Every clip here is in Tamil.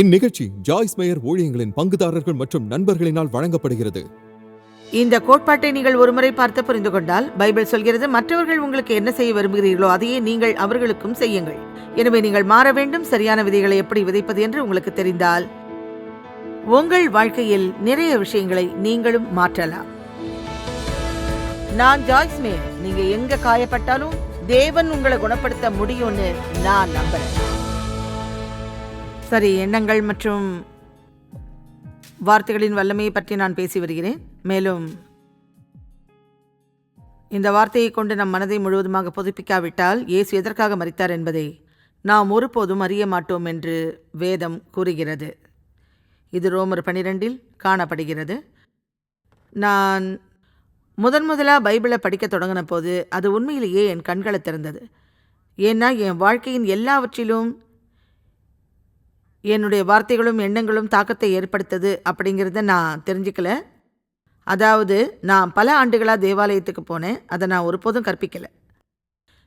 இந்நிகழ்ச்சி ஜாய்ஸ் மேயர் ஊழியங்களின் பங்குதாரர்கள் மற்றும் நண்பர்களினால் வழங்கப்படுகிறது. இந்த கோட்பாட்டை நீங்கள் ஒருமுறை பார்த்து புரிந்து கொண்டால் பைபிள் சொல்கிறது மற்றவர்கள் உங்களுக்கு என்ன செய்ய விரும்புகிறீர்களோ அதையே நீங்கள் அவர்களுக்கும் செய்யுங்கள். எனவே நீங்கள் மாற வேண்டும் சரியான விதைகளை எப்படி விதைப்பது என்று உங்களுக்கு தெரிந்தால் உங்கள் வாழ்க்கையில் நிறைய விஷயங்களை நீங்களும் மாற்றலாம். நான் ஜாய்ஸ் மேயர். நீங்க எங்க காயப்பட்டாலும் தேவன் உங்களை குணப்படுத்த முடியும்னு நான் நம்புறேன். சரி எண்ணங்கள் மற்றும் வார்த்தைகளின் வல்லமையை பற்றி நான் பேசி வருகிறேன். மேலும் இந்த வார்த்தையை கொண்டு நம் மனதை முழுவதுமாக புதுப்பிக்காவிட்டால் இயேசு எதற்காக மறித்தார் என்பதை நாம் ஒருபோதும் அறிய மாட்டோம் என்று வேதம் கூறுகிறது. இது ரோமர் பனிரெண்டில் காணப்படுகிறது. நான் முதன் முதலாக பைபிளை படிக்க தொடங்கின போது அது உண்மையிலேயே என் கண்களை திறந்தது. ஏன்னா என் வாழ்க்கையின் எல்லாவற்றிலும் என்னுடைய வார்த்தைகளும் எண்ணங்களும் தாக்கத்தை ஏற்படுத்தது அப்படிங்கிறத நான் தெரிஞ்சுக்கல. அதாவது நான் பல ஆண்டுகளாக தேவாலயத்துக்கு போனேன். அதை நான் ஒருபோதும் கற்பிக்கலை.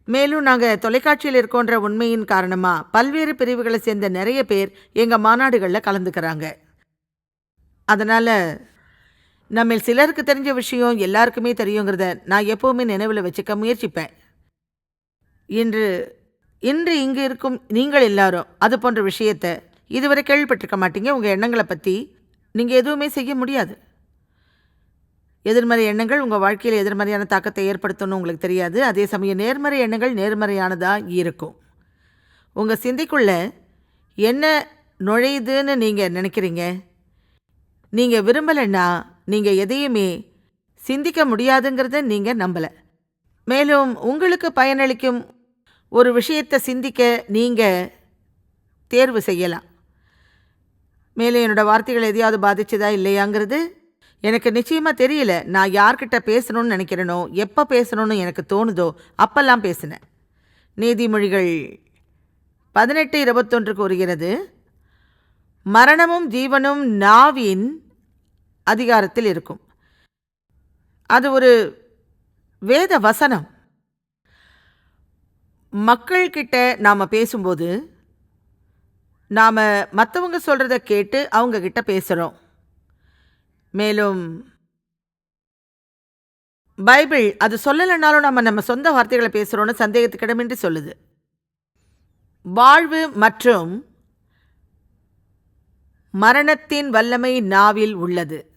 மேலும் நாங்கள் தொலைக்காட்சியில் இருக்கோன்ற உண்மையின் காரணமாக பல்வேறு பிரிவுகளை சேர்ந்த நிறைய பேர் எங்கள் மாநாடுகளில் கலந்துக்கிறாங்க. அதனால் நம்ம சிலருக்கு தெரிஞ்ச விஷயம் எல்லாருக்குமே தெரியுங்கிறத நான் எப்போவுமே நினைவில் வச்சுக்க முயற்சிப்பேன். இன்று இன்று இங்கு இருக்கும் நீங்கள் எல்லாரும் அது போன்ற விஷயத்தை இதுவரை கேள்விப்பட்டிருக்க மாட்டீங்க. உங்கள் எண்ணங்களை பற்றி நீங்கள் எதுவுமே செய்ய முடியாது. எதிர்மறை எண்ணங்கள் உங்கள் வாழ்க்கையில் எதிர்மறையான தாக்கத்தை ஏற்படுத்தணும்னு உங்களுக்கு தெரியாது. அதே சமயம் நேர்மறை எண்ணங்கள் நேர்மறையானதாக இருக்கும். உங்கள் சிந்தைக்குள்ள என்ன நுழையுதுன்னு நீங்கள் நினைக்கிறீங்க? நீங்கள் விரும்பலைன்னா நீங்கள் எதையுமே சிந்திக்க முடியாதுங்கிறத நீங்கள் நம்பலை. மேலும் உங்களுக்கு பயனளிக்கும் ஒரு விஷயத்தை சிந்திக்க நீங்கள் தேர்வு செய்யலாம். மேலே என்னோட வார்த்தைகள் எதையாவது பாதிச்சதா இல்லையாங்கிறது எனக்கு நிச்சயமாக தெரியல. நான் யார்கிட்ட பேசணும்னு நினைக்கிறேனோ எப்போ பேசணும்னு எனக்கு தோணுதோ அப்பெல்லாம் பேசினேன். நீதிமொழிகள் பதினெட்டு இருபத்தொன்று கூறுகிறது மரணமும் ஜீவனும் நாவின் அதிகாரத்தில் இருக்கும். அது ஒரு வேத வசனம். மக்கள்கிட்ட நாம் பேசும்போது நாம் மற்றவங்க சொல்கிறத கேட்டு அவங்கக்கிட்ட பேசுகிறோம் மேலும் பைபிள் அது சொல்லலைனாலும் நம்ம நம்ம சொந்த வார்த்தைகளை பேசுகிறோன்னு சந்தேகத்துக்கிடமின்றி சொல்லுது. வாழ்வு மற்றும் மரணத்தின் வல்லமை நாவில் உள்ளது.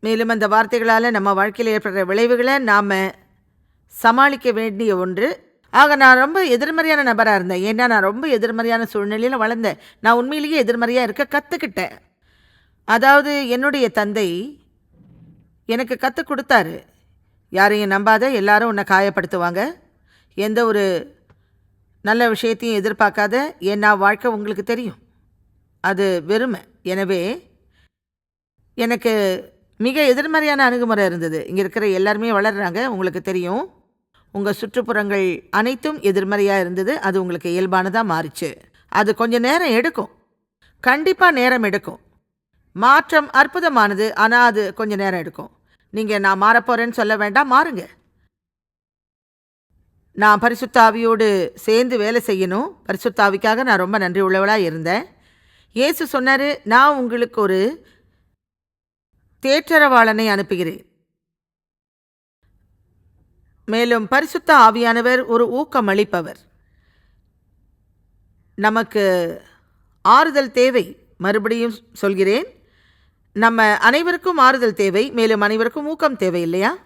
மேலும் அந்த வார்த்தைகளால் நம்ம வாழ்க்கையில் ஏற்படுற விளைவுகளை நாம் சமாளிக்க வேண்டிய ஒன்று ஆக நான் ரொம்ப எதிர்மறையான நபராக இருந்தேன். ஏன்னா நான் ரொம்ப எதிர்மறையான சூழ்நிலையில் வளர்ந்தேன். நான் உண்மையிலேயே எதிர்மறையாக இருக்க கற்றுக்கிட்டேன் அதாவது என்னுடைய தந்தை எனக்கு கற்றுக் கொடுத்தாரு. யாரையும் நம்பாத எல்லாரும் உன்னை காயப்படுத்துவாங்க. எந்த ஒரு நல்ல விஷயத்தையும் எதிர்பார்க்காத ஏன்னா வாழ்க்கை உங்களுக்கு தெரியும். அது வெறுமை. எனவே எனக்கு மிக எதிர்மறையான அணுகுமுறை இருந்தது. இங்கே இருக்கிற எல்லாருமே வளர்கிறாங்க உங்களுக்கு தெரியும். உங்கள் சுற்றுப்புறங்கள் அனைத்தும் எதிர்மறையாக இருந்தது அது உங்களுக்கு இயல்பானதாக மாறிச்சு. அது கொஞ்சம் நேரம் எடுக்கும். கண்டிப்பாக நேரம் எடுக்கும். மாற்றம் அற்புதமானது ஆனால் அது கொஞ்சம் நேரம் எடுக்கும். நீங்கள் நான் மாறப்போகிறேன்னு சொல்ல வேண்டாம் மாறுங்க. நான் பரிசுத்தாவியோடு சேர்ந்து வேலை செய்யணும். பரிசுத்தாவிக்காக நான் ரொம்ப நன்றி உள்ளவளாக இருந்தேன். இயேசு சொன்னார் நான் உங்களுக்கு ஒரு தேற்றரவாளனை அனுப்புகிறேன். மேலும் பரிசுத்த ஆவியானவர் ஒரு ஊக்கமளிப்பவர். நமக்கு ஆறுதல் தேவை மறுபடியும் சொல்கிறேன். நம்ம அனைவருக்கும் ஆறுதல் தேவை மேலும் அனைவருக்கும் ஊக்கம் தேவை இல்லையா?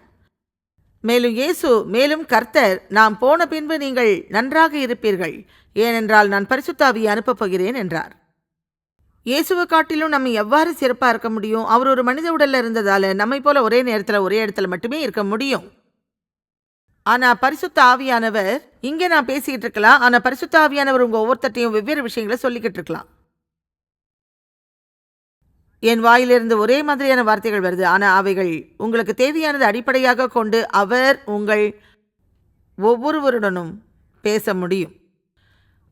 மேலும் இயேசு மேலும் கர்த்தர் நாம் போன பின்பு நீங்கள் நன்றாக இருப்பீர்கள். ஏனென்றால் நான் பரிசுத்தாவியை அனுப்பப் போகிறேன் என்றார். இயேசுவை காட்டிலும் நம்ம எவ்வாறு சிறப்பாக இருக்க முடியும்? அவர் ஒரு மனித உடலில் இருந்ததால் நம்மை போல ஒரே நேரத்தில் ஒரே இடத்துல மட்டுமே இருக்க முடியும். ஆனா பரிசுத்த ஆவியானவர் இங்கே நான் பேசிக்கிட்டு இருக்கலாம். ஆனா பரிசுத்த ஆவியானவர் உங்க ஒவ்வொருத்தட்டையும் வெவ்வேறு விஷயங்களை சொல்லிக்கிட்டு இருக்கலாம். என் வாயிலிருந்து ஒரே மாதிரியான வார்த்தைகள் வருது. ஆனா அவைகள் உங்களுக்கு தேவையானது அடிப்படையாக கொண்டு அவர் உங்கள் ஒவ்வொருவருடனும் பேச முடியும்.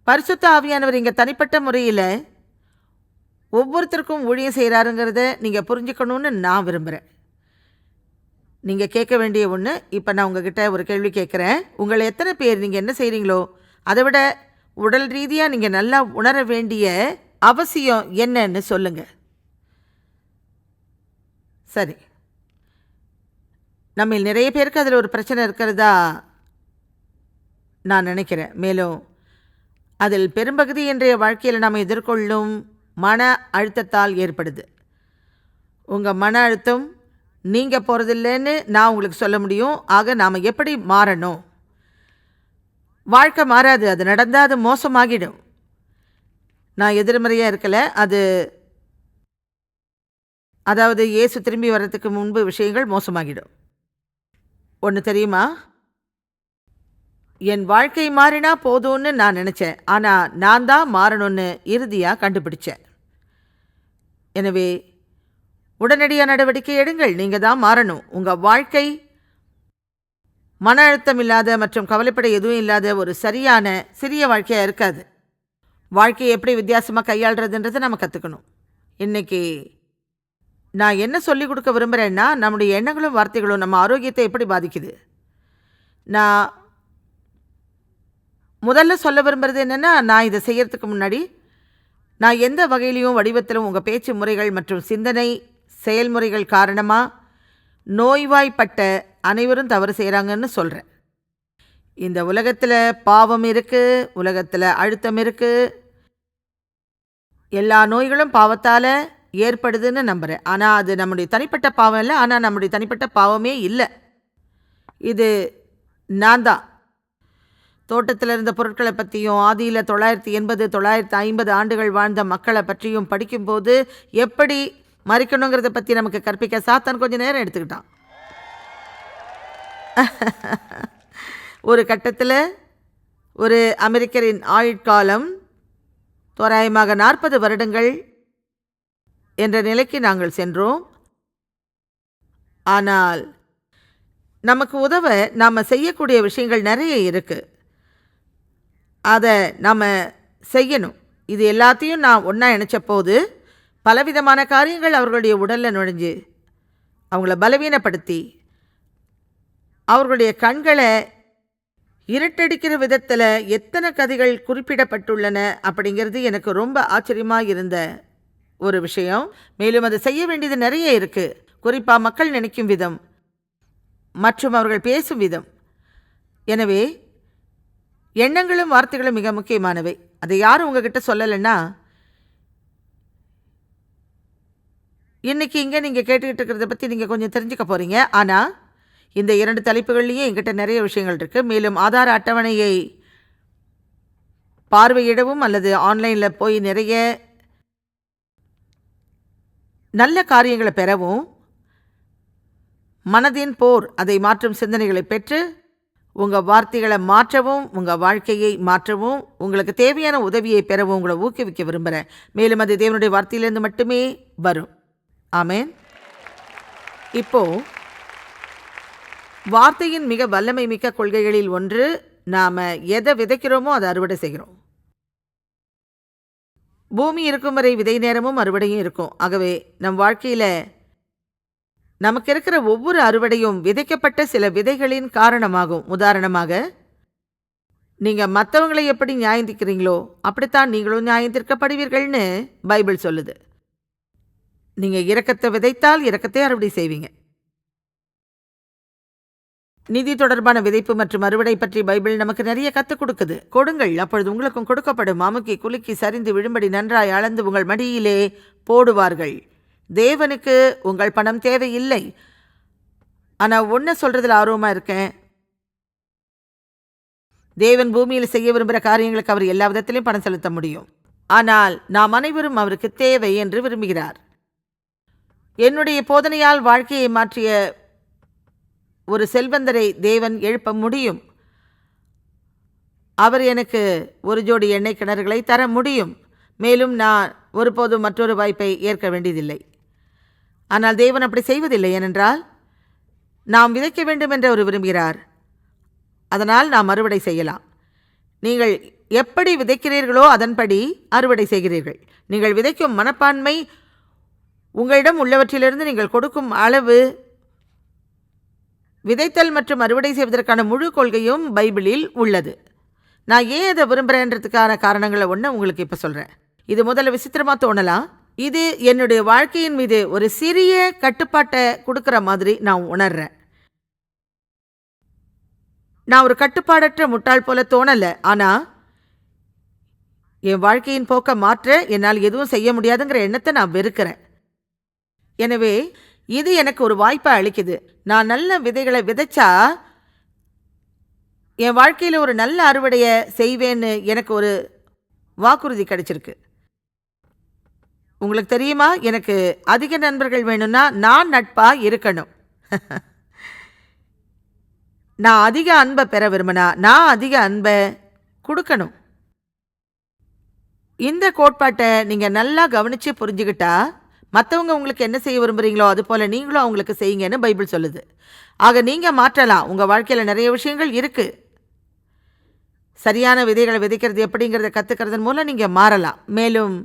பரிசுத்த ஆவியானவர் இங்கே தனிப்பட்ட முறையில் ஒவ்வொருத்தருக்கும் ஊழியம் செய்கிறாருங்கிறத நீங்கள் புரிஞ்சுக்கணும்னு நான் விரும்புகிறேன் நீங்கள் கேட்க வேண்டிய ஒன்று இப்போ நான் உங்ககிட்ட ஒரு கேள்வி கேட்குறேன். உங்களை எத்தனை பேர் நீங்கள் என்ன செய்கிறீங்களோ அதை விட உடல் ரீதியாக நீங்கள் நல்லா உணர வேண்டிய அவசியம் என்னன்னு சொல்லுங்கள் சரி. நம்ம நிறைய பேருக்கு அதில் ஒரு பிரச்சனை இருக்கிறதா நான் நினைக்கிறேன். மேலும் அதில் பெரும்பகுதி இன்றைய வாழ்க்கையில் நாம் எதிர்கொள்ளும் மன அழுத்தத்தால் ஏற்படுது. உங்கள் மன அழுத்தம் நீங்கள் போகிறதில்லைன்னு நான் உங்களுக்கு சொல்ல முடியும். ஆக நாம் எப்படி மாறணும்? வாழ்க்கை மாறாது. அது நடந்தால் அது மோசமாகிடும். நான் எதிர்மறையாக இருக்கலை. அது அதாவது இயேசு திரும்பி வர்றதுக்கு முன்பு விஷயங்கள் மோசமாகிடும். ஒன்று தெரியுமா? என் வாழ்க்கை மாறினா போதும்னு நான் நினச்சேன். ஆனால் நான் தான் மாறணும்னு இறுதியாக கண்டுபிடிச்சேன். எனவே உடனடியாக நடவடிக்கை எடுங்கள். நீங்கள் தான் மாறணும். உங்கள் வாழ்க்கை மன அழுத்தம் இல்லாத மற்றும் கவலைப்பட எதுவும் இல்லாத ஒரு சரியான சிறிய வாழ்க்கையாக இருக்காது. வாழ்க்கையை எப்படி வித்தியாசமாக கையாளுறதுன்றதை நம்ம கற்றுக்கணும் இன்னைக்கு நான் என்ன சொல்லிக் கொடுக்க விரும்புகிறேன்னா நம்முடைய எண்ணங்களும் வார்த்தைகளும் நம்ம ஆரோக்கியத்தை எப்படி பாதிக்குது? நான் முதல்ல சொல்ல விரும்புறது என்னென்னா நான் இதை செய்கிறதுக்கு முன்னாடி நான் எந்த வகையிலையும் வடிவத்திலும் உங்கள் பேச்சு முறைகள் மற்றும் சிந்தனை செயல்முறைகள் காரணமாக நோய்வாய்ப்பட்ட அனைவரும் தவறு செய்கிறாங்கன்னு சொல்கிறேன் இந்த உலகத்தில் பாவம் இருக்குது உலகத்தில் அழுத்தம் இருக்குது எல்லா நோய்களும் பாவத்தால் ஏற்படுதுன்னு நம்புகிறேன் ஆனால் அது நம்முடைய தனிப்பட்ட பாவம் இல்லை ஆனால் நம்முடைய தனிப்பட்ட பாவமே இல்லை. இது நான் தான். தோட்டத்தில் இருந்த பொருட்களை பற்றியும் ஆதியில் தொள்ளாயிரத்தி எண்பது தொள்ளாயிரத்தி ஐம்பது ஆண்டுகள் வாழ்ந்த மக்களை பற்றியும் படிக்கும்போது எப்படி மறிக்கணுங்கிறத பற்றி நமக்கு கற்பிக்க சாத்தான் கொஞ்சம் நேரம் எடுத்துக்கிட்டான். ஒரு கட்டத்தில் ஒரு அமெரிக்கரின் ஆயுட்காலம் தோராயமாக நாற்பது வருடங்கள் என்ற நிலைக்கு நாங்கள் சென்றோம். ஆனால் நமக்கு உதவ நாம் செய்யக்கூடிய விஷயங்கள் நிறைய இருக்குது அதை நாம் செய்யணும். இது எல்லாத்தையும் நான் ஒன்றா இணைச்ச போது பலவிதமான காரியங்கள் அவர்களுடைய உடலில் நுழைஞ்சு அவங்கள பலவீனப்படுத்தி அவர்களுடைய கண்களை இருட்டடிக்கிற விதத்தில் எத்தனை கதைகள் குறிப்பிடப்பட்டுள்ளன அப்படிங்கிறது எனக்கு ரொம்ப ஆச்சரியமாக இருந்த ஒரு விஷயம். மேலும் அதை செய்ய வேண்டியது நிறைய இருக்குது குறிப்பாக மக்கள் நினைக்கும் விதம் மற்றும் அவர்கள் பேசும் விதம். எனவே எண்ணங்களும் வார்த்தைகளும் மிக முக்கியமானவை. அதை யாரும் உங்ககிட்ட சொல்லலைன்னா இன்றைக்கி இங்கே நீங்கள் கேட்டுக்கிட்டு இருக்கிறத பற்றி நீங்கள் கொஞ்சம் தெரிஞ்சுக்க போகிறீங்க ஆனால் இந்த இரண்டு தலைப்புகள்லேயும் என்கிட்ட நிறைய விஷயங்கள் இருக்குது மேலும் ஆதார அட்டவணையை பார்வையிடவும் அல்லது ஆன்லைனில் போய் நிறைய நல்ல காரியங்களை பெறவும் மனதின் போர் அதை மாற்றும் சிந்தனைகளை பெற்று உங்கள் வார்த்தைகளை மாற்றவும் உங்கள் வாழ்க்கையை மாற்றவும் உங்களுக்கு தேவையான உதவியை பெறவும் உங்களை ஊக்குவிக்க விரும்புகிறேன் மேலும் அது தேவனுடைய வார்த்தையிலேருந்து மட்டுமே வரும். ஆமேன். இப்போ வார்த்தையின் மிக வல்லமை மிக்க கொள்கைகளில் ஒன்று நாம் எதை விதைக்கிறோமோ அதை அறுவடை செய்கிறோம். பூமி இருக்கும் வரை விதை நேரமும் அறுவடையும் இருக்கும். ஆகவே நம் வாழ்க்கையில் நமக்கு இருக்கிற ஒவ்வொரு அறுவடையும் விதைக்கப்பட்ட சில விதைகளின் காரணமாகும். உதாரணமாக நீங்கள் மற்றவங்களை எப்படி நியாயந்திக்கிறீங்களோ அப்படித்தான் நீங்களும் நியாயந்திருக்கப்படுவீர்கள்னு பைபிள் சொல்லுது. நீங்கள் இரக்கத்தை விதைத்தால் இரக்கத்தை அறுவடை செய்வீங்க. நிதி தொடர்பான விதைப்பு மற்றும் அறுவடை பற்றி பைபிள் நமக்கு நிறைய கற்றுக் கொடுக்குது. கொடுங்கள். அப்பொழுது உங்களுக்கும் கொடுக்கப்படும். அமுக்கி குலுக்கி சரிந்து விழும்படி நன்றாய் அளந்து உங்கள் மடியிலே போடுவார்கள். தேவனுக்கு உங்கள் பணம் தேவையில்லை. ஆனால் ஒன்று சொல்கிறதுல ஆர்வமாக இருக்கேன். தேவன் பூமியில் செய்ய விரும்புகிற காரியங்களுக்கு அவர் எல்லா விதத்திலையும் பணம் செலுத்த முடியும். ஆனால் நாம் அனைவரும் அவருக்கு தேவை என்று விரும்புகிறார். என்னுடைய போதனையால் வாழ்க்கையை மாற்றிய ஒரு செல்வந்தரை தேவன் எழுப்ப முடியும். அவர் எனக்கு ஒரு ஜோடி எண்ணெய் கிணறுகளை தர முடியும். மேலும் நான் ஒருபோதும் மற்றொரு வாய்ப்பை ஏற்க வேண்டியதில்லை. ஆனால் தேவன் அப்படி செய்வதில்லை ஏனென்றால் நாம் விதைக்க வேண்டும் என்று அவர் விரும்புகிறார். அதனால் நாம் அறுவடை செய்யலாம். நீங்கள் எப்படி விதைக்கிறீர்களோ அதன்படி அறுவடை செய்கிறீர்கள். நீங்கள் விதைக்கும் மனப்பான்மை உங்களிடம் உள்ளவற்றிலிருந்து நீங்கள் கொடுக்கும் அளவு விதைத்தல் மற்றும் அறுவடை செய்வதற்கான முழு கொள்கையும் பைபிளில் உள்ளது. நான் ஏன் அதை விரும்புகிறேன்றதுக்கான காரணங்களை ஒன்று உங்களுக்கு இப்போ சொல்கிறேன் இது முதல்ல விசித்திரமாக தோணலாம் இது என்னுடைய வாழ்க்கையின் மீது ஒரு சிறிய கட்டுப்பாட்டை கொடுக்குற மாதிரி நான் உணர்றேன். நான் ஒரு கட்டுப்பாடற்ற முட்டாள் போல தோணலை. ஆனால் என் வாழ்க்கையின் போக்கை மாற்ற என்னால் எதுவும் செய்ய முடியாதுங்கிற எண்ணத்தை நான் வெறுக்கிறேன். எனவே இது எனக்கு ஒரு வாய்ப்பை அளிக்குது. நான் நல்ல விதைகளை விதைச்சா என் வாழ்க்கையில் ஒரு நல்ல அறுவடையை செய்வேன்னு எனக்கு ஒரு வாக்குறுதி கிடைச்சிருக்கு. உங்களுக்கு தெரியுமா? எனக்கு அதிக நண்பர்கள் வேணும்னா நான் நட்பாக இருக்கணும். நான் அதிக அன்பை பெற விரும்பினா நான் அதிக அன்பை கொடுக்கணும். இந்த கோட்பாட்டை நீங்கள் நல்லா கவனித்து புரிஞ்சுக்கிட்டா மற்றவங்க உங்களுக்கு என்ன செய்ய விரும்புகிறீங்களோ அது போல் நீங்களும் அவங்களுக்கு செய்யுங்கன்னு பைபிள் சொல்லுது. ஆக நீங்கள் மாற்றலாம். உங்கள் வாழ்க்கையில் நிறைய விஷயங்கள் இருக்குது சரியான விதைகளை விதைக்கிறது எப்படிங்கிறத கற்றுக்கிறதன் மூலம் நீங்கள் மாறலாம். மேலும்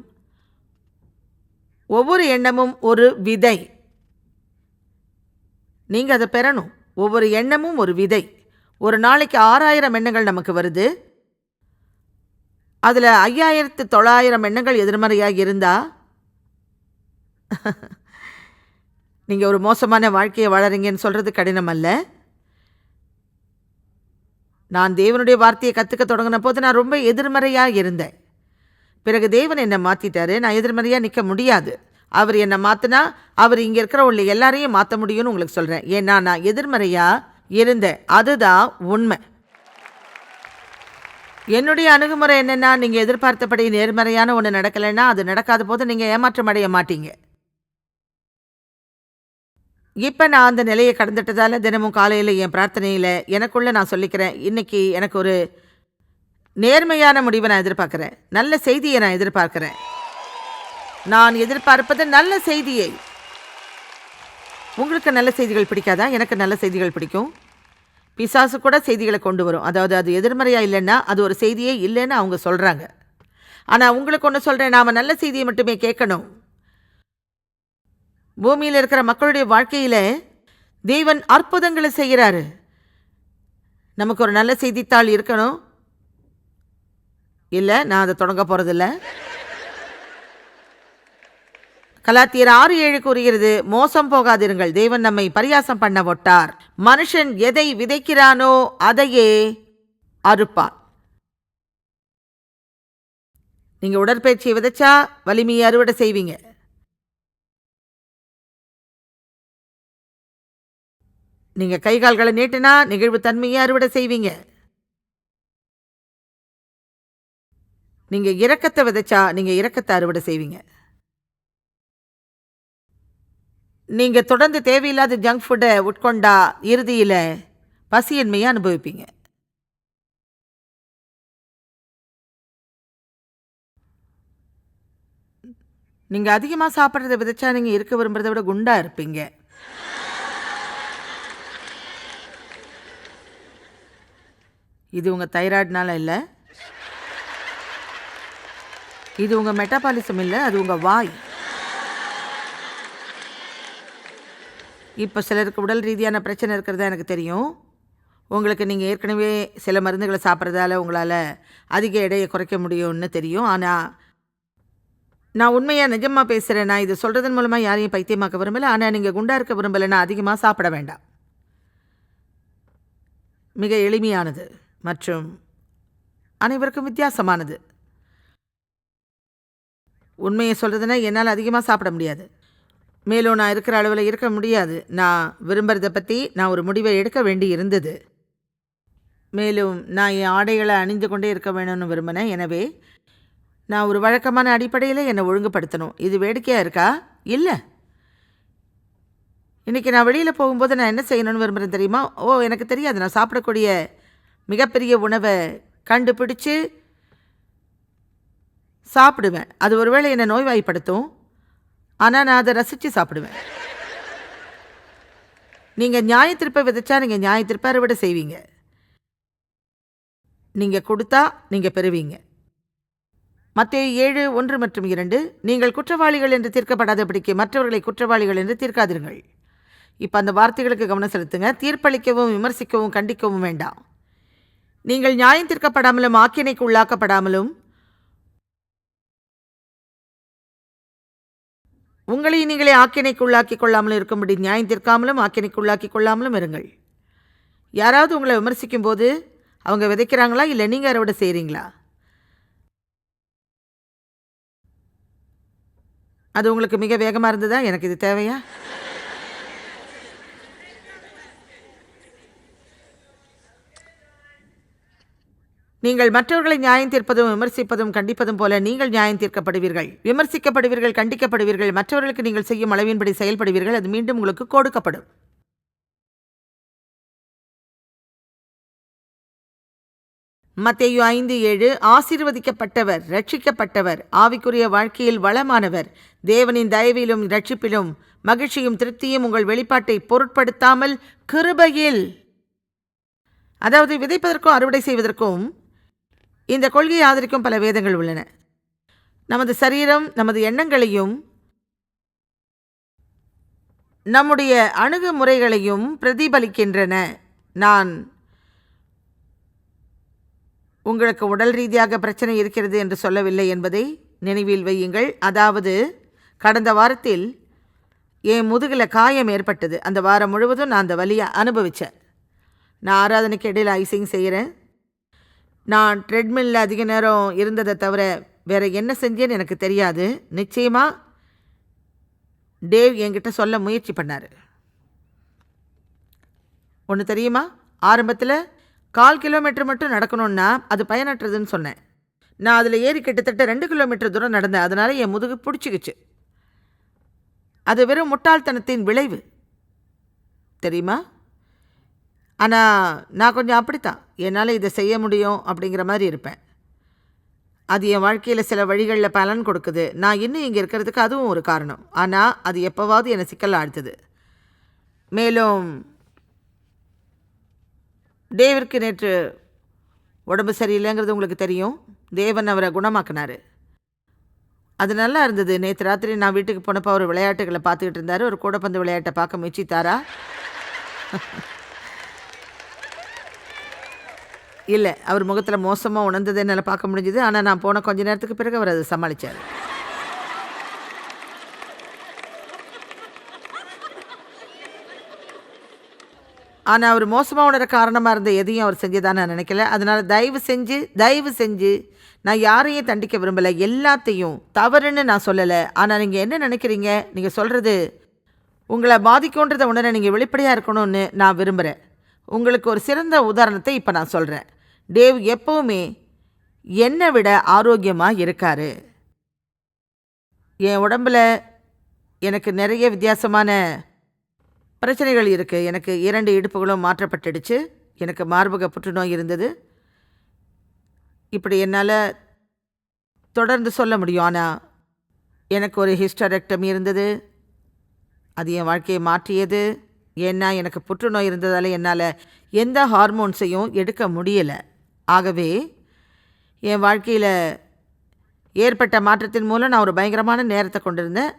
ஒவ்வொரு எண்ணமும் ஒரு விதை. நீங்கள் அதை பெறணும். ஒவ்வொரு எண்ணமும் ஒரு விதை. ஒரு நாளைக்கு ஆறாயிரம் எண்ணங்கள் நமக்கு வருது. அதில் ஐயாயிரத்து தொள்ளாயிரம் எண்ணங்கள் எதிர்மறையாக இருந்தால் நீங்கள் ஒரு மோசமான வாழ்க்கையை வாழறீங்கன்னு சொல்கிறது கடினம் அல்ல. நான் தேவனுடைய வார்த்தையை கற்றுக்க தொடங்கின போது நான் ரொம்ப எதிர்மறையாக இருந்தேன். பிறகு தேவன் என்னை மாற்றிட்டாரு நான் எதிர்மறையாக நிற்க முடியாது. அவர் என்னை மாற்றினா அவர் இங்கே இருக்கிற உள்ள எல்லாரையும் மாற்ற முடியும்னு உங்களுக்கு சொல்கிறேன் ஏன்னா நான் எதிர்மறையாக இருந்தேன். அதுதான் உண்மை. என்னுடைய அணுகுமுறை என்னென்னா நீங்கள் எதிர்பார்த்தபடி நேர்மறையான ஒன்று நடக்கலைன்னா அது நடக்காத போது நீங்கள் ஏமாற்றம் அடைய மாட்டீங்க. இப்போ நான் அந்த நிலையை கடந்துட்டதால் தினமும் காலையில் என் பிரார்த்தனையில் எனக்குள்ளே நான் சொல்லிக்கிறேன். இன்றைக்கி எனக்கு ஒரு நேர்மையான முடிவை நான் எதிர்பார்க்குறேன். நல்ல செய்தியை நான் எதிர்பார்க்குறேன். நான் எதிர்பார்ப்பது நல்ல செய்தியை. உங்களுக்கு நல்ல செய்திகள் பிடிக்காதா? எனக்கு நல்ல செய்திகள் பிடிக்கும். பிசாசு கூட செய்திகளை கொண்டு வரும். அதாவது அது எதிர்மறையாக இல்லைன்னா அது ஒரு செய்தியே இல்லைன்னு அவங்க சொல்கிறாங்க ஆனால் உங்களுக்கு ஒன்று சொல்கிறேன் நாம் நல்ல செய்தியை மட்டுமே கேட்கணும். பூமியில் இருக்கிற மக்களுடைய வாழ்க்கையில் தேவன் அற்புதங்களை செய்கிறாரு. நமக்கு ஒரு நல்ல செய்தித்தாள் இருக்கணும். இல்லை நான் அதை தொடங்க போகிறதில்ல கலாத்தியர் ஆறு ஏழு கூறுகிறது மோசம் போகாதிருங்கள் தேவன் நம்மை பரியாசம் பண்ண ஒட்டார். மனுஷன் எதை விதைக்கிறானோ அதையே அறுப்பான் நீங்கள் உடற்பயிற்சியை விதைச்சா வலிமையை அறுவடை செய்வீங்க. நீங்கள் கை கால்களை நீட்டினா நிகழ்வு தன்மையை அறுவடை செய்வீங்க. நீங்கள் இறக்கத்தை விதைச்சா நீங்கள் இறக்கத்தை அறுவடை செய்வீங்க. நீங்கள் தொடர்ந்து தேவையில்லாத ஜங்க் ஃபுட்டை உட்கொண்டா இறுதியில் பசியின்மையை அனுபவிப்பீங்க. நீங்கள் அதிகமாக சாப்பிட்றத விதைச்சா நீங்கள் இருக்க விரும்புகிறத விட குண்டாக இருப்பீங்க. இது உங்கள் தைராய்டுனால இல்லை? இது உங்கள் மெட்டாபாலிசம் இல்லை அது உங்கள் வாய். இப்போ சிலருக்கு உடல் ரீதியான பிரச்சனை இருக்கிறதா எனக்கு தெரியும். உங்களுக்கு நீங்கள் ஏற்கனவே சில மருந்துகளை சாப்பிட்றதால உங்களால் அதிக எடையை குறைக்க முடியும்னு தெரியும். ஆனால் நான் உண்மையாக நிஜமாக பேசுகிறேன் நான் இது சொல்கிறதன் மூலமாக யாரையும் பைத்தியமாக்க விரும்பலை. ஆனால் நீங்கள் குண்டாக இருக்க விரும்பலைன்னா அதிகமாக சாப்பிட வேண்டாம். மிக எளிமையானது. மற்றும் அனைவருக்கும் வித்தியாசமானது. உண்மையை சொல்கிறதுனா என்னால் அதிகமாக சாப்பிட முடியாது. மேலும் நான் இருக்கிற அளவில் இருக்க முடியாது. நான் விரும்புகிறத பற்றி நான் ஒரு முடிவை எடுக்க வேண்டி இருந்தது. மேலும் நான் என் ஆடைகளை அணிந்து கொண்டே இருக்க வேணும்னு விரும்பினேன். எனவே நான் ஒரு வழக்கமான அடிப்படையில் என்னை ஒழுங்குபடுத்தணும். இது வேடிக்கையாக இருக்கா? இல்லை. இன்றைக்கி நான் வெளியில் போகும்போது நான் என்ன செய்யணும்னு விரும்புகிறேன் தெரியுமா? ஓ எனக்கு தெரியாது. நான் சாப்பிடக்கூடிய மிகப்பெரிய உணவை கண்டுபிடிச்சு சாப்பிடுவேன். அது ஒருவேளை என்னை நோய்வாய்ப்படுத்தும். ஆனால் நான் அதை ரசித்து சாப்பிடுவேன். நீங்கள் நியாயத்திருப்பை விதைச்சா நீங்கள் நியாயத்திருப்பை அறுவடை செய்வீங்க. நீங்கள் கொடுத்தா நீங்கள் பெறுவீங்க. மத்திய ஏழு ஒன்று மற்றும் இரண்டு நீங்கள் குற்றவாளிகள் என்று தீர்க்கப்படாதபடிக்கு மற்றவர்களை குற்றவாளிகள் என்று தீர்க்காதீர்கள். இப்போ அந்த வார்த்தைகளுக்கு கவனம் செலுத்துங்க. தீர்ப்பளிக்கவும் விமர்சிக்கவும் கண்டிக்கவும் வேண்டாம். நீங்கள் நியாயம் தீர்க்கப்படாமலும் ஆக்கினைக்கு உள்ளாக்கப்படாமலும் உங்களை நீங்களே ஆக்கினைக்கு உள்ளாக்கிக் கொள்ளாமலும் இருக்கும்படி நியாயம் தீர்க்காமலும் ஆக்கினைக்கு உள்ளாக்கிக் கொள்ளாமலும் இருங்கள். யாராவது உங்களை விமர்சிக்கும் போது அவங்க விதைக்கிறாங்களா? இல்லை நீங்கள் அறுவடை செய்கிறீங்களா அது உங்களுக்கு மிக வேகமாக இருந்ததா? எனக்கு இது தேவையா? நீங்கள் மற்றவர்களை நியாயம் தீர்ப்பதும் விமர்சிப்பதும் கண்டிப்பதும் போல நீங்கள் நியாயம் தீர்க்கப்படுவீர்கள். விமர்சிக்கப்படுவீர்கள் கண்டிக்கப்படுவீர்கள். மற்றவர்களுக்கு நீங்கள் செய்யும் அளவின்படி செயல்படுவீர்கள். அது மீண்டும் உங்களுக்கு கொடுக்கப்படும். மத்தேயு ஐந்து ஏழு ஆசீர்வதிக்கப்பட்டவர் ரட்சிக்கப்பட்டவர் ஆவிக்குரிய வாழ்க்கையில் வளமானவர். தேவனின் தயவிலும் ரட்சிப்பிலும் மகிழ்ச்சியும் திருப்தியும் உங்கள் வெளிப்பாட்டை பொருட்படுத்தாமல் கிருபையில். அதாவது விதைப்பதற்கும் அறுவடை செய்வதற்கும் இந்த கொள்கையை ஆதரிக்கும் பல வேதங்கள் உள்ளன. நமது சரீரம் நமது எண்ணங்களையும் நம்முடைய அணுகுமுறைகளையும் பிரதிபலிக்கின்றன. நான் உங்களுக்கு உடல் ரீதியாக பிரச்சனை இருக்கிறது என்று சொல்லவில்லை என்பதை நினைவில் வையுங்கள். அதாவது கடந்த வாரத்தில் என் முதுகில் காயம் ஏற்பட்டது. அந்த வாரம் முழுவதும் நான் அந்த வலியை அனுபவித்தேன் நான் ஆராதனைக்கு இடையில் ஐசிங் செய்கிறேன் நான் ட்ரெட்மில்ல அதிக நேரம் இருந்ததை தவிர வேற என்ன செஞ்சேன்னு எனக்கு தெரியாது. நிச்சயமாக டேவ் என்கிட்ட சொல்ல முயற்சி பண்ணார். ஒன்று தெரியுமா? ஆரம்பத்தில் கால் கிலோமீட்டர் மட்டும் நடக்கணும்னா அது பயனற்றதுன்னு சொன்னேன். நான் அதில் ஏறி கிட்டத்தட்ட ரெண்டு கிலோமீட்டர் தூரம் நடந்தேன். அதனால் என் முதுகு பிடிச்சிக்கிச்சு. அது வெறும் முட்டாள்தனத்தின் விளைவு. தெரியுமா? ஆனால் நான் கொஞ்சம் அப்படித்தான். என்னால் இதை செய்ய முடியும் அப்படிங்கிற மாதிரி இருப்பேன். அது என் வாழ்க்கையில் சில வழிகளில் பலன் கொடுக்குது. நான் இன்னும் இங்கே இருக்கிறதுக்கு அதுவும் ஒரு காரணம். ஆனால் அது எப்போவாவது என்னை சிக்கல் ஆழ்த்துது. மேலும் டேவிற்கு நேற்று உடம்பு சரியில்லைங்கிறது உங்களுக்கு தெரியும். தேவன் அவரை குணமாக்குனார். அது நல்லா இருந்தது. நேற்று ராத்திரி நான் வீட்டுக்கு போனப்போ அவர் விளையாட்டுகளை பார்த்துக்கிட்டு இருந்தார். ஒரு கூடப்பந்து விளையாட்டை பார்க்க முயற்சித்தாரா? இல்லை அவர் முகத்தில் மோசமாக உணர்ந்ததை என்னால் பார்க்க முடிஞ்சுது. ஆனால் நான் போன கொஞ்ச நேரத்துக்கு பிறகு அவர் அதை சமாளித்தார் ஆனால் அவர் மோசமாக உணர காரணமாக இருந்த எதையும் அவர் செஞ்சதாக நான் நினைக்கல. அதனால் தயவு செஞ்சு தயவு செஞ்சு நான் யாரையும் தண்டிக்க விரும்பலை. எல்லாத்தையும் தவறுன்னு நான் சொல்லலை. ஆனால் நீங்கள் என்ன நினைக்கிறீங்க? நீங்கள் சொல்கிறது உங்களை பாதிக்கும்ன்றதை உணர நீங்கள் வெளிப்படையாக இருக்கணும்னு நான் விரும்புகிறேன் உங்களுக்கு ஒரு சிறந்த உதாரணத்தை இப்போ நான் சொல்கிறேன் டேவ் எப்போவுமே என்னை விட ஆரோக்கியமாக இருக்கார். என் உடம்பில் எனக்கு நிறைய வித்தியாசமான பிரச்சனைகள் இருக்குது எனக்கு இரண்டு இடுப்புகளும் மாற்றப்பட்டுடுச்சு. எனக்கு மார்பக புற்றுநோய் இருந்தது. இப்படி என்னால் தொடர்ந்து சொல்ல முடியும். ஆனால் எனக்கு ஒரு ஹிஸ்டரெக்டம் இருந்தது. அது என் வாழ்க்கையை மாற்றியது. ஏன்னா எனக்கு புற்றுநோய் இருந்ததால் என்னால் எந்த ஹார்மோன்ஸையும் எடுக்க முடியலை. ஆகவே என் வாழ்க்கையில் ஏற்பட்ட மாற்றத்தின் மூலம் நான் ஒரு பயங்கரமான நேரத்தை கொண்டிருந்தேன்.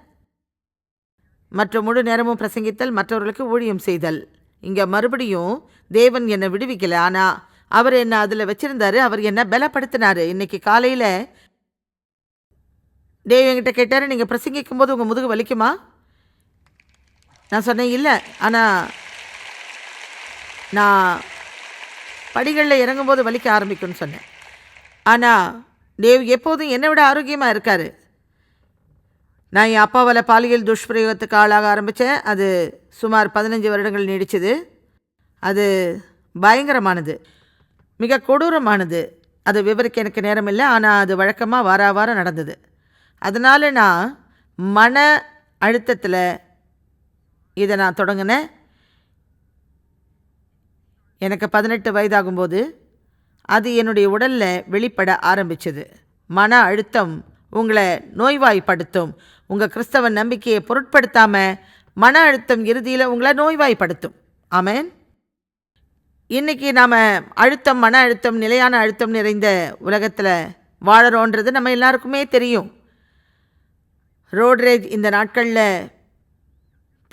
மற்ற முழு நேரமும் பிரசங்கித்தல் மற்றவர்களுக்கு ஊழியம் செய்தல். இங்கே மறுபடியும் தேவன் என்னை விடுவிக்கலை. ஆனால் அவர் என்னை அதில் வச்சுருந்தாரு. அவர் என்னை பலப்படுத்தினார். இன்றைக்கி காலையில் தேவ் என்கிட்ட கேட்டார் நீங்கள் பிரசங்கிக்கும் போது உங்கள் முதுகு வலிக்குமா? நான் சொன்னேன் இல்லை. ஆனால் நான் படிகளில் இறங்கும்போது வலிக்க ஆரம்பிக்கும்னு சொன்னேன். ஆனால் தேவ் எப்போதும் என்னை விட ஆரோக்கியமாக இருக்கார். நான் என் அப்பாவால் பாலியல் துஷ்பிரயோகத்துக்கு ஆளாக ஆரம்பித்தேன் அது சுமார் பதினஞ்சு வருடங்கள் நீடிச்சது. அது பயங்கரமானது. மிக கொடூரமானது. அது விவரிக்க எனக்கு நேரம் இல்லை. ஆனால் அது வழக்கமாக வார வாரம் நடந்தது. அதனால் நான் மன அழுத்தத்தில் இதை நான் தொடங்கினேன். எனக்கு பதினெட்டு வயதாகும்போது அது என்னுடைய உடலில் வெளிப்பட ஆரம்பிச்சது. மன அழுத்தம் உங்களை நோய்வாய்ப்படுத்தும். உங்கள் கிறிஸ்தவ நம்பிக்கையை பொருட்படுத்தாமல் மன அழுத்தம் இறுதியில் உங்களை நோய்வாய்ப்படுத்தும். ஆமேன். இன்றைக்கி நாம் அழுத்தம் மன அழுத்தம் நிலையான அழுத்தம் நிறைந்த உலகத்தில் வாழறோன்றது நம்ம எல்லாருக்குமே தெரியும். ரோட்ரேஜ் இந்த நாட்களில்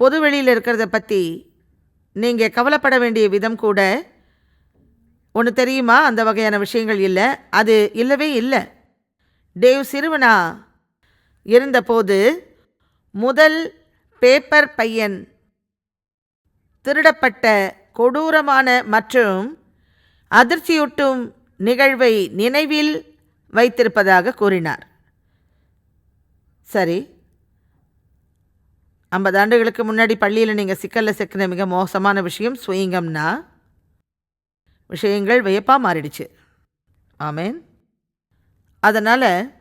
பொது வெளியில் இருக்கிறத பற்றி நீங்கள் கவலைப்பட வேண்டிய விதம் கூட ஒன்று தெரியுமா? அந்த வகையான விஷயங்கள் இல்லை. அது இல்லவே இல்லை. டேவ் சிறுவனா இருந்தபோது முதல் பேப்பர் பையன் திருடப்பட்ட கொடூரமான மற்றும் அதிர்ச்சியூட்டும் நிகழ்வை நினைவில் வைத்திருப்பதாக கூறினார். சரி. ஐம்பது ஆண்டுகளுக்கு முன்னாடி பள்ளியில் நீங்கள் சிக்கலில் சிக்கின மிக மோசமான விஷயம் சுயிங்கம்னா? விஷயங்கள் வியப்பாக மாறிடுச்சு. ஆமேன். அதனால்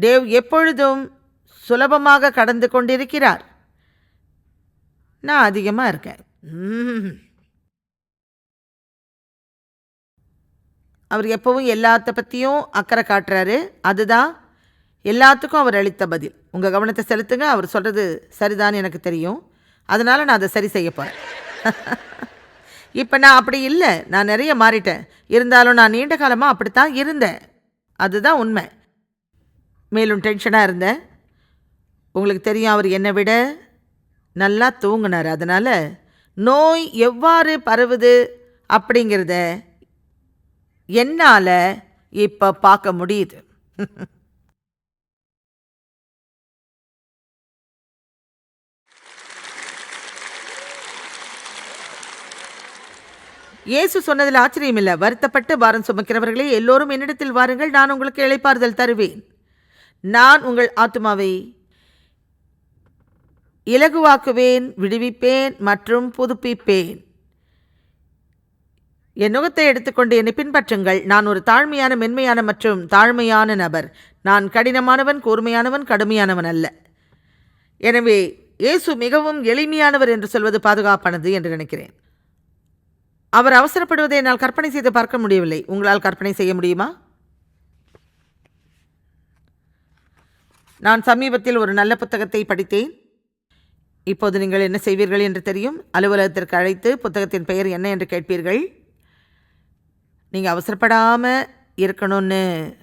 தேவ் எப்பொழுதும் சுலபமாக கடந்து கொண்டிருக்கிறார். நான் அதிகமாக இருக்கேன். அவர் எப்பவும் எல்லாத்த பற்றியும் அக்கறை காட்டுறாரு. அதுதான் எல்லாத்துக்கும் அவர் அளித்த பதில். உங்கள் கவனத்தை செலுத்துங்க. அவர் சொல்கிறது சரிதான் எனக்கு தெரியும். அதனால் நான் அதை சரி செய்ய போகிறேன் இப்போ நான் அப்படி இல்லை. நான் நிறைய மாறிட்டேன். இருந்தாலும் நான் நீண்ட காலமாக அப்படித்தான் இருந்தேன். அதுதான் உண்மை. மேலும் டென்ஷனாக இருந்தேன். உங்களுக்கு தெரியும் அவர் என்னை விட நல்லா தூங்கினார். அதனால் நோய் எவ்வாறு பரவுது அப்படிங்கிறத என்னால் இப்போ பார்க்க முடியுது. இயேசு சொன்னதில் ஆச்சரியமில்லை. வருத்தப்பட்டு பாரம் சுமக்கிறவர்களே எல்லோரும் என்னிடத்தில் வாருங்கள் நான் உங்களுக்கு இழைப்பாறுதல் தருவேன். நான் உங்கள் ஆத்துமாவை இலகுவாக்குவேன் விடுவிப்பேன் மற்றும் புதுப்பிப்பேன். என் நுகத்தை எடுத்துக்கொண்டு என்னை பின்பற்றுங்கள். நான் ஒரு தாழ்மையான மென்மையான மற்றும் தாழ்மையான நபர். நான் கடினமானவன் கூர்மையானவன் கடுமையானவன் அல்ல. எனவே இயேசு மிகவும் எளிமையானவர் என்று சொல்வது பாதுகாப்பானது என்று நினைக்கிறேன். அவர் அவசரப்படுவதை என்னால் கற்பனை செய்து பார்க்க முடியவில்லை. உங்களால் கற்பனை செய்ய முடியுமா? நான் சமீபத்தில் ஒரு நல்ல புத்தகத்தை படித்தேன். இப்போது நீங்கள் என்ன செய்வீர்கள் என்று தெரியும். அலுவலகத்திற்கு அழைத்து புத்தகத்தின் பெயர் என்ன என்று கேட்பீர்கள். நீங்கள் அவசரப்படாமல் இருக்கணும்னு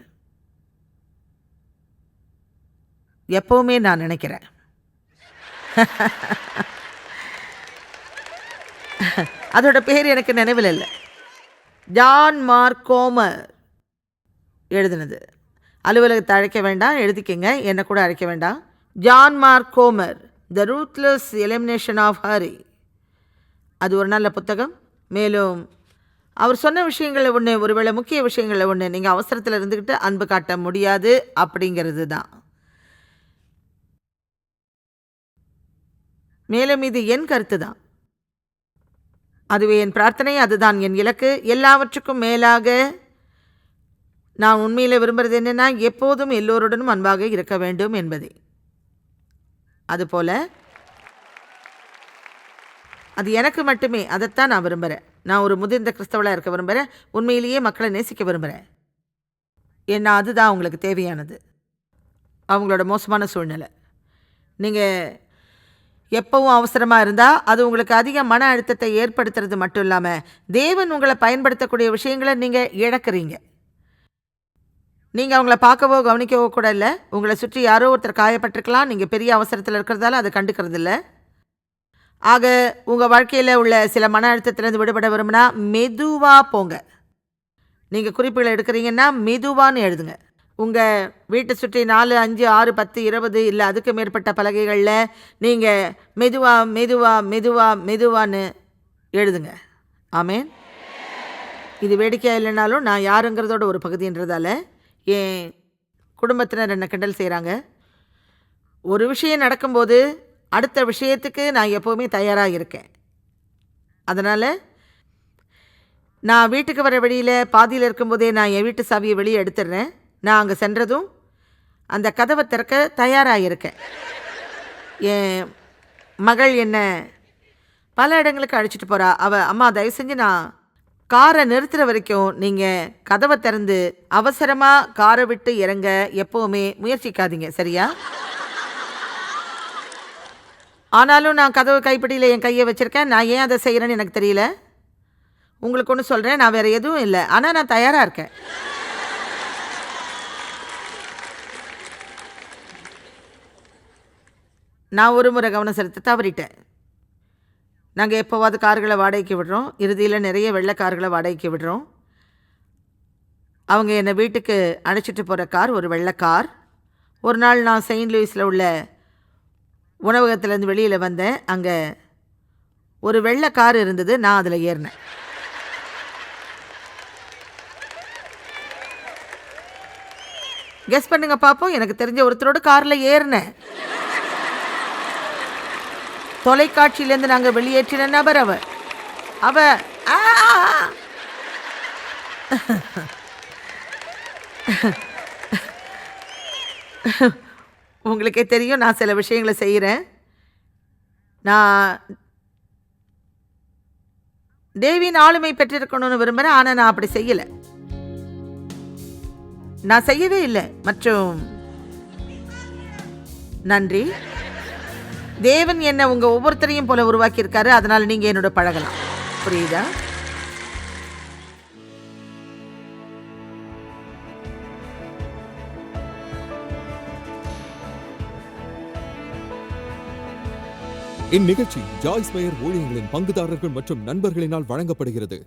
எப்போவுமே நான் நினைக்கிறேன். அதோட பேர் எனக்கு நினைவில் இல்லை. ஜான் மார்க் கோமர் எழுதுனது. அலுவலகத்தை அழைக்க வேண்டாம் எழுதிக்கங்க என்னை கூட அழைக்க வேண்டாம். John Mark Comer the ruthless elimination of hurry அது ஒரு நல்ல புத்தகம். மேலும் அவர் சொன்ன விஷயங்களில் ஒன்று ஒருவேளை முக்கிய விஷயங்களில் ஒன்று நீங்கள் அவசரத்தில் இருந்துக்கிட்டு அன்பு காட்ட முடியாது அப்படிங்கிறது தான். மேலும் இது என் கருத்து தான். அதுவே என் பிரார்த்தனை அதுதான் என் இலக்கு. எல்லாவற்றுக்கும் மேலாக நான் உண்மையில் விரும்புகிறது என்னென்னா எப்போதும் எல்லோருடனும் அன்பாக இருக்க வேண்டும் என்பதே. அதுபோல் அது எனக்கு மட்டுமே அதைத்தான் நான் விரும்புகிறேன் நான் ஒரு முதிர்ந்த கிறிஸ்தவளாக இருக்க விரும்புகிறேன் உண்மையிலேயே மக்களை நேசிக்க விரும்புகிறேன் ஏன்னா அதுதான் அவங்களுக்கு தேவையானது. அவங்களோட மோசமான சூழ்நிலை. நீங்கள் எப்பவும் அவசரமாக இருந்தால் அது உங்களுக்கு அதிக மன அழுத்தத்தை ஏற்படுத்துறது மட்டும் இல்லாமல் தேவன் உங்களை பயன்படுத்தக்கூடிய விஷயங்களை நீங்கள் இழக்கிறீங்க. நீங்கள் அவங்கள பார்க்கவோ கவனிக்கவோ கூட இல்லை. உங்களை சுற்றி யாரோ ஒருத்தர் காயப்பட்டிருக்கலாம். நீங்கள் பெரிய அவசரத்தில் இருக்கிறதால அதை கண்டுக்கிறது இல்லை. ஆக உங்கள் வாழ்க்கையில் உள்ள சில மன அழுத்தத்திலேருந்து விடுபட விரும்புனா மெதுவாக போங்க. நீங்கள் குறிப்புகளை எடுக்கிறீங்கன்னா மெதுவான்னு எழுதுங்க. உங்கள் வீட்டை சுற்றி நாலு அஞ்சு ஆறு பத்து இருபது இல்லை அதுக்கு மேற்பட்ட பலகைகளில் நீங்கள் மெதுவா மெதுவா மெதுவா மெதுவான்னு எழுதுங்க. ஆமேன். இது வேடிக்கையாக இல்லைனாலும் நான் யாருங்கிறதோட ஒரு பகுதின்றதால என் குடும்பத்தினர் என்னை கிண்டல் செய்கிறாங்க ஒரு விஷயம் நடக்கும்போது அடுத்த விஷயத்துக்கு நான் எப்போவுமே தயாராக இருக்கேன். அதனால் நான் வீட்டுக்கு வர வழியில் பாதியில் இருக்கும்போதே நான் என் வீட்டு சாவியை வெளியே எடுத்துடுறேன். நான் அங்கே சென்றதும் அந்த கதவை திறக்க தயாராக இருக்கேன் என் மகள் என்ன பல இடங்களுக்கு அழைச்சிட்டு போகிறா அவள் அம்மா தயவு செஞ்சு நான் காரை நிறுத்துகிற வரைக்கும் நீங்கள் கதவை திறந்து அவசரமாக காரை விட்டு இறங்க எப்போவுமே முயற்சிக்காதீங்க சரியா? ஆனாலும் நான் கதவு கைப்பிடியில் என் கையை வச்சுருக்கேன். நான் ஏன் அதை செய்கிறேன்னு எனக்கு தெரியல. உங்களுக்கு ஒன்று சொல்கிறேன் நான் வேறு எதுவும் இல்லை. ஆனால் நான் தயாராக இருக்கேன். நான் ஒரு முறை கவனம் செலுத்த தவறிட்டேன். நாங்கள் எப்போவாது கார்களை வாடகைக்கு விடுறோம். இறுதியில் நிறைய வெள்ளை கார்களை வாடகைக்கு விடுறோம். அவங்க என்னை வீட்டுக்கு அழைச்சிட்டு போகிற கார் ஒரு வெள்ளை கார். ஒரு நாள் நான் செயின்ட் லூயிஸில் உள்ள உணவகத்துலேருந்து வெளியில் வந்தேன். அங்கே ஒரு வெள்ளை கார் இருந்தது. நான் அதில் ஏறினேன். கெஸ் பண்ணுங்க பார்ப்போம் எனக்கு தெரிஞ்ச ஒருத்தரோட காரில் ஏறினேன். தொலைக்காட்சியிலேருந்து நாங்கள் வெளியேற்றின நபர் அவ அவ உங்களுக்கே தெரியும் நான் சில விஷயங்களை செய்கிறேன். நான் தேவியின் ஆளுமை பெற்றிருக்கணும்னு விரும்புகிறேன் ஆனால் நான் அப்படி செய்யலை. நான் செய்யவே இல்லை. மற்றும் நன்றி. தேவன் என்னை உங்க ஒவ்வொருத்தரையும் போல உருவாக்கியிருக்காரு. அதனால் நீங்க என்னோட பழகலாம். புரியுதா? இந்நிகழ்ச்சி ஜாய்ஸ் பெயர் ஊழியர்களின் பங்குதாரர்கள் மற்றும் நண்பர்களினால் வழங்கப்படுகிறது.